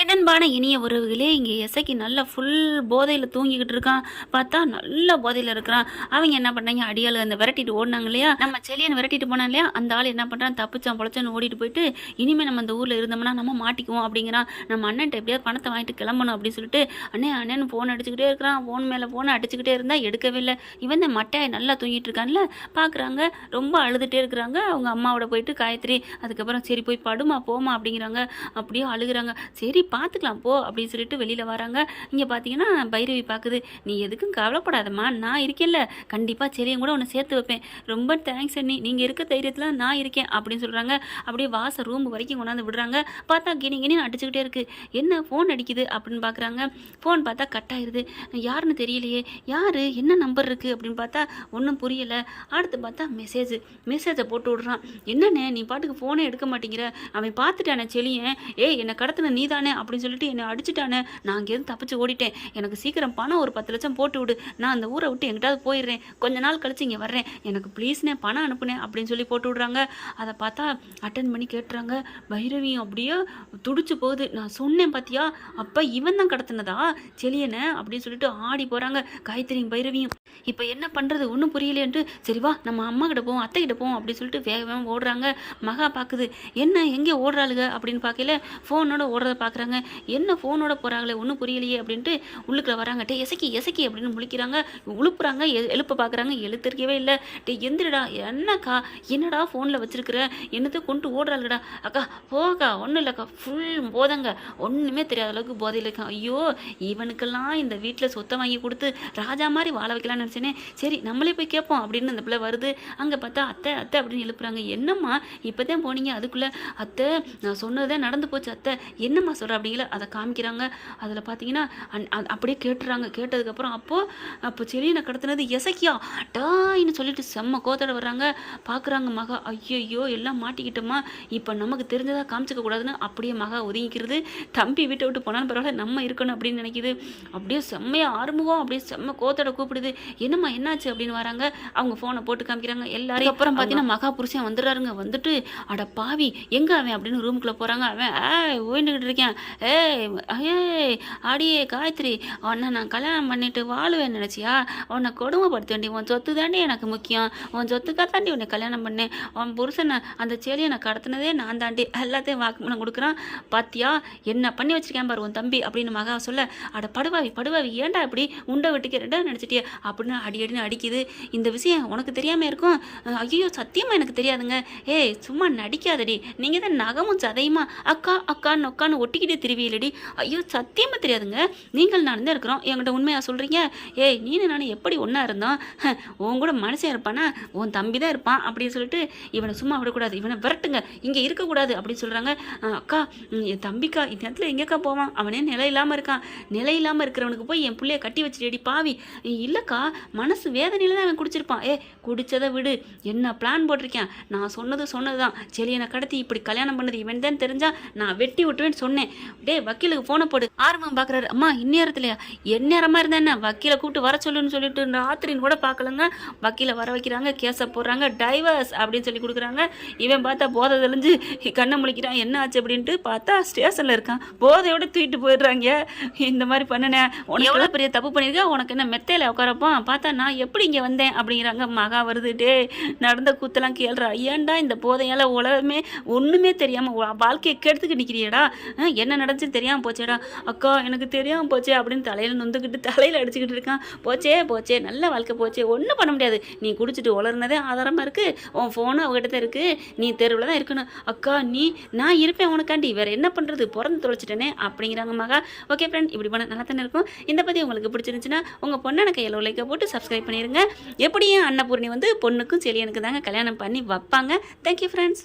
என்னன்பான இனிய உறவுகளே இங்கே எசைக்கு நல்லா ஃபுல் போதையில் தூங்கிக்கிட்டு இருக்கான். பார்த்தா நல்ல போதையில் இருக்கிறான். அவங்க என்ன பண்ணாங்க? அடியாள் அந்த விரட்டிட்டு ஓடினாங்க இல்லையா? நம்ம செலியன் விரட்டிட்டு போனான் இல்லையா? அந்த ஆள் என்ன பண்ணுறான் தப்பிச்சான் பொழைச்சான்னு ஓடிட்டு போயிட்டு இனிமேல் நம்ம அந்த ஊரில் இருந்தோம்னா நம்ம மாட்டிக்குவோம் அப்படிங்கிறான். நம்ம அண்ணன்ட்ட எப்படியாவது பணத்தை வாங்கிட்டு கிளம்பணும் அப்படின்னு சொல்லிட்டு அண்ணே அண்ணன் ஃபோன் அடிச்சுக்கிட்டே இருக்கிறான். ஃபோன் மேலே ஃபோன் அடிச்சுக்கிட்டே இருந்தால் எடுக்கவே இல்லை. இவன் இந்த மட்டையை நல்லா தூங்கிட்டு இருக்கான்ல? பார்க்குறாங்க. ரொம்ப அழுதுகிட்டே இருக்கிறாங்க. அவங்க அம்மாவோட போயிட்டு காயத்ரி அதுக்கப்புறம் சரி போய் படுமா போமா அப்படிங்கிறாங்க. அப்படியே அழுகுறாங்க. சரி பார்த்துக்கலாம் போ அப்படின்னு சொல்லிட்டு வெளியில் வராங்க. இங்கே பார்த்தீங்கன்னா பைரவி பார்க்குது நீ எதுக்கும் கவலைப்படாதம்மா நான் இருக்கேன்ல. கண்டிப்பாக செடியும் கூட உன்னை சேர்த்து வைப்பேன். ரொம்ப தேங்க்ஸ் அண்ணி. நீங்கள் இருக்க தைரியத்தில் நான் இருக்கேன் அப்படின்னு சொல்கிறாங்க அப்படியே வாச ரூம் வரைக்கும் கொண்டாந்து விடுறாங்க. பார்த்தா கிணி கிணி அடிச்சுக்கிட்டே இருக்குது என்ன ஃபோன் அடிக்குது அப்படின்னு பார்க்குறாங்க ஃபோன் பார்த்தா கட் ஆயிடுது யாருன்னு தெரியலையே. யார்? என்ன நம்பர் இருக்குது அப்படின்னு பார்த்தா ஒன்றும் புரியலை. அடுத்து பார்த்தா மெசேஜ் மெசேஜை போட்டு விடுறான். என்னண்ணே நீ பாட்டுக்கு ஃபோனே எடுக்க மாட்டேங்கிற. அவன் பார்த்துட்டானே செளியன் ஏய் என்னை கடத்தின நீ தானே அப்படின்னு சொல்லிட்டு என்னை அடிச்சுட்டானே. நான் அங்கேருந்து தப்பிச்சு ஓடிட்டேன். எனக்கு சீக்கிரம் பணம் ஒரு பத்து லட்சம் போட்டு விடு. நான் அந்த ஊரை விட்டு எங்கிட்டாவது போயிடுறேன். கொஞ்ச நாள் கழிச்சு இங்கே வர்றேன். எனக்கு ப்ளீஸ்ண்ணே பணம் அனுப்புனேன் அப்படின்னு சொல்லி போட்டு விடுறாங்க. அதை பார்த்தா அட்டன் பண்ணி கேட்டுறாங்க. பைரவியும் அப்படியே துடிச்சு போகுது. நான் சொன்னேன் பார்த்தியா அப்போ இவன் தான் கடத்தினதா? செலியனை அப்படின்னு சொல்லிட்டு ஆடி போகிறாங்க காயத்ரியும் பைரவியும். இப்போ என்ன பண்ணுறது ஒன்றும் புரியலையன்ட்டு. சரி வா நம்ம அம்மா கிட்ட போவோம் அத்தை கிட்ட போவோம் அப்படின்னு சொல்லிட்டு வேக வேகமாக ஓடுறாங்க. மகா பார்க்குது என்ன எங்கே ஓடுறாளுங்க அப்படின்னு பார்க்கல ஃபோனோட ஓடுறத பார்க்குறாங்க. என்ன ஃபோனோட போகிறாங்களே ஒன்றும் புரியலையே அப்படின்ட்டு உள்ளுக்குள்ள வராங்க. டே எசக்கி எசக்கி அப்படின்னு முழிக்கிறாங்க. உழுப்புறாங்க எ- எழுப்ப பார்க்குறாங்க எழுத்திருக்கவே இல்லை. டே எந்திரடா. என்னக்கா? என்னடா ஃபோனில் வச்சிருக்கிற? என்னத்தை கொண்டு ஓடுறாளுடா? அக்கா போக்கா ஒன்றும் இல்லைக்கா. ஃபுல் போதங்க. ஒன்றுமே தெரியாத அளவுக்கு போதையில் இருக்கான் ஐயோ இவனுக்கெல்லாம் இந்த வீட்டில் சொத்தை வாங்கி கொடுத்து ராஜா மாதிரி வாழ வைக்கலாம்னு நினச்சேனே. சரி நம்மளே போய் கேட்போம் அப்படின்னு அந்த பிள்ளை வருது. அங்கே பார்த்தா அத்தை அத்தை அப்படின்னு எழுப்புறாங்க. என்னம்மா இப்போ தான் போனீங்க? அதுக்குள்ளே அத்தை நான் சொன்னதே நடந்து போச்சு அத்தை. என்னம்மா சொல்கிற அப்படிங்கிற அதை காமிக்கிறாங்க. அதில் பார்த்தீங்கன்னா அன்- அ- அப்படியே கேட்டுறாங்க. கேட்டதுக்கப்புறம் அப்போது அப்போ செலியனை கடத்தினது எசக்கியா. டாயின்னு சொல்லிட்டு செம்ம கோத்தட வர்றாங்க. பார்க்குறாங்க மகா. ஐயையோ எல்லாம் மாட்டிக்கிட்டோமா? இப்போ நமக்கு தெரிஞ்சதாக காமிச்சிக்க கூடாதுன்னு அப்படியே மகா ஒதுங்கிக்கிறது. தம்பி வீட்டை விட்டு போனாலும் பரவாயில்ல நம்ம இருக்கணும் அப்படின்னு நினைக்குது. அப்படியே செம்மையா ஆறுமுகம் அப்படியே செம்ம கோத்தோட கூப்பிடுது. என்னம்மா என்னாச்சு அப்படின்னு வராங்க. அவங்க ஃபோனை போட்டு காமிக்கிறாங்க. எல்லாரும் அப்புறம் பார்த்தீங்கன்னா மகா புருஷன் வந்துடுறாருங்க. வந்துட்டு அட பாவி எங்க அவன் அப்படின்னு ரூமுக்குள்ள போறாங்க. அவன் ஏய் ஓய்ந்துக்கிட்டு இருக்கேன். ஏய் ஏய் அடியே காயத்ரி உன்னை நான் கல்யாணம் பண்ணிட்டு வாழுவேன் நினச்சியா? உன்னை கொடுமைப்படுத்த வேண்டி உன் சொத்து தாண்டி எனக்கு முக்கியம். உன் சொத்துக்காக தாண்டி உன்னை கல்யாணம் பண்ணேன். உன் புருஷனை அந்த செடியை நான் கடத்தினதே நான் தாண்டி எல்லாத்தையும் வாக்குமூலம் கொடுக்குறான். பாத்தியா? என்ன பண்ணி வச்சிருக்கேன் பாரு உன் தம்பி அப்படின்னு மகா சொல்ல அட படுவாவி படுவாவி ஏன்டா இப்படி உண்டை விட்டுக்க ரெண்டா நினச்சிட்டியே? அப்படின்னு அடி அடின்னு அடிக்குது. இந்த விஷயம் உனக்கு தெரியாமல் இருக்கும்? ஐயோ சத்தியமாக எனக்கு தெரியாதுங்க. ஏய் சும்மா நடிக்காதடி. நீங்கள் தான் நகமும் சதையுமா? அக்கா அக்கான்னு உக்கான்னு ஒட்டிக்கிட்டு திருவியலடி. ஐயோ சத்தியமாக தெரியாதுங்க. நீங்கள் நான் தான் இருக்கிறோம்? என்கிட்ட உண்மையாக சொல்கிறீங்க ஏய் நீனு நான் எப்படி ஒன்றா இருந்தோம்? உன் கூட மனுஷன் இருப்பானா? உன் தம்பி தான் இருப்பான் அப்படின்னு சொல்லிட்டு இவனை சும்மா விடக்கூடாது. இவனை விரட்டுங்க. இங்கே இருக்கக்கூடாது அப்படின்னு சொல்கிறாங்க அக்கா என் தம்பிக்கா இந்த நேரத்தில் எங்கேக்கா போவான்? அவனே நிலை இல்லாமல் இருக்கான். நிலை இல்லாமல் இருக்கிறவனுக்கு போய் என் பிள்ளைய கட்டி வச்சுட்டேடி பாவி. இல்லைக்கா மனசு வேதனையில் தான் அவன் குடிச்சிருப்பான். ஏ குடிச்சதை விடு. என்ன பிளான் போட்டிருக்கேன் நான் சொன்னது சொன்னது தான் செலியனை கடத்தி இப்படி கல்யாணம் பண்ணது இவன் தான் தெரிஞ்சால் நான் வெட்டி விட்டுவேன்னு சொன்னேன். டேய் வக்கீலுக்கு ஃபோனை போடு. ஆர்வம் பார்க்குறாரு அம்மா இந்நேரத்துலையா? எந்நேரமாக இருந்தா என்ன? வக்கீலை கூப்பிட்டு வர சொல்லுன்னு சொல்லிட்டு ராத்திரின்னு கூட பார்க்கலங்க வக்கீலை வர வைக்கிறாங்க கேஸை போடுறாங்க டைவர்ஸ் அப்படின்னு சொல்லி கொடுக்குறாங்க. இவன் பார்த்தா போதை தெளிஞ்சு கண்ணை முழிக்கிறான். என்ன ஆச்சு அப்படின்ட்டு பார்த்தா ஸ்டேஷனில் இருக்கான். போதையோட தூக்கிட்டு போயிடுறாங்க. இந்த மாதிரி பண்ணினேன் உனக்கு எவ்வளோ பெரிய தப்பு பண்ணியிருக்க? உனக்கு என்ன மெத்தையில் உட்காரப்போம் பார்த்தா நான் எப்படி இங்கே வந்தேன்? அப்படிங்கிறாங்க. மகா வருது. டே நடந்த கூத்தெல்லாம் கேள்றா. ஏன்டா இந்த போதையால் உலகமே ஒன்றுமே தெரியாமல் வாழ்க்கையை கெடுத்துக்கு நிற்கிறியடா என்ன நடந்துச்சுன்னு தெரியாமல் போச்சேடா. அக்கா எனக்கு தெரியாமல் போச்சே அப்படின்னு தலையில் நொந்துக்கிட்டு தலையில் அடிச்சுக்கிட்டு இருக்கான். போச்சே போச்சே நல்ல வாழ்க்கை போச்சே. ஒன்றும் பண்ண முடியாது. நீ குடிச்சிட்டு உளர்னதே ஆதாரமாக இருக்குது உன் ஃபோனும் அவகிட்ட தான் இருக்குது நீ தெருவில் தான் இருக்கணும். அக்கா நீ நான் இருப்பேன் உனக்காண்டி. வேறு என்ன பண்ணுறது பிறந்து தொலைச்சிட்டேனே அப்படிங்கிறாங்க மகா. ஓகே ஃப்ரெண்ட் இப்படி பண்ண நல்லா தானே இருக்கும். இந்த பற்றி உங்களுக்கு பிடிச்சிருந்துச்சுன்னா உங்கள் பொண்ணை கையில் உழைக்க போட்டு சப்ஸ்கிரைப் பண்ணிடுங்க எப்படியும் அன்னபூர்ணி வந்து பொண்ணுக்கும் செலியனுக்கு தாங்க கல்யாணம் பண்ணி வைப்பாங்க. Thank you friends